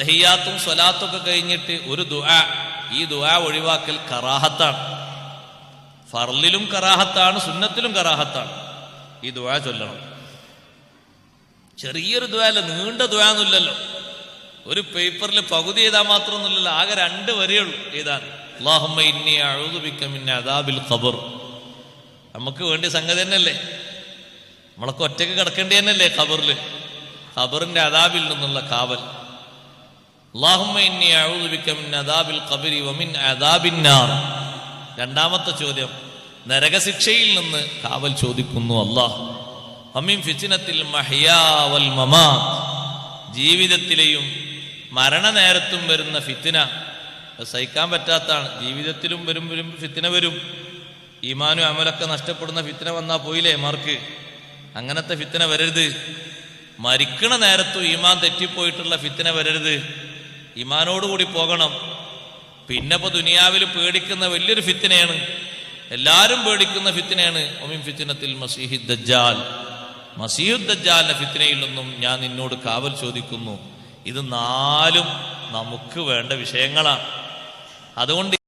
തഹിയാത്തും സ്വലാത്തും ഒക്കെ കഴിഞ്ഞിട്ട് ഒരു ദുആ. ഈ ദുആ ഒഴിവാക്കൽ കറാഹത്താണ്. ഫർലിലും കറാഹത്താണ് സുന്നത്തിലും കറാഹത്താണ്. ഈ ദുആ ചൊല്ലണം. ചെറിയൊരു ദുആ അല്ല നീണ്ട ഒന്നുമില്ലല്ലോ. ഒരു പേപ്പറിൽ പകുതി ചെയ്താൽ മാത്രമൊന്നുമില്ലല്ലോ ആകെ രണ്ട് വരെയുള്ളൂ എഴുതാൻ. ഇന്നി അദാബിൽ നമുക്ക് വേണ്ടി സംഗതി തന്നെയല്ലേ? നമ്മളൊക്കെ ഒറ്റയ്ക്ക് കിടക്കേണ്ടി തന്നെയല്ലേ ഖബറിൽ ഖബറിന്റെ അദാബിൽ നിന്നുള്ള കാവൽ. രണ്ടാമത്തെ ചോദ്യം നരകശിക്ഷയിൽ നിന്ന് കാവൽ ചോദിക്കുന്നു അള്ളാഹ് അമീൻ മരണ നേരത്തും ജീവിതത്തിലെയും മരണനേരത്തും വരുന്ന ഫിത്തിന സഹിക്കാൻ പറ്റാത്താണ്. ജീവിതത്തിലും വരും വരും ഫിത്തിന വരും. ഈമാനും അമലൊക്കെ നഷ്ടപ്പെടുന്ന ഫിത്തിന വന്നാൽ പോയില്ലേ മാർക്ക്? അങ്ങനത്തെ ഫിത്തിന വരരുത്. മരിക്കണ നേരത്തും ഈമാൻ തെറ്റിപ്പോയിട്ടുള്ള ഫിത്തിന വരരുത്. ഈമാനോടുകൂടി പോകണം. പിന്നെ ഇപ്പൊ ദുനിയാവിൽ പേടിക്കുന്ന വലിയൊരു ഫിത്തിനെയാണ്. എല്ലാരും പേടിക്കുന്ന ഫിത്തിനെയാണ്. ഒമിൻ ഫിത്തിനത്തിൽ മസീഹി ദജ്ജാൽ. ദജ്ജാലിന്റെ ഫിത്തിനയിൽ നിന്നും ഞാൻ നിന്നോട് കാവൽ ചോദിക്കുന്നു. ഇത് നാലും നമുക്ക് വേണ്ട വിഷയങ്ങളാണ്. അതുകൊണ്ട്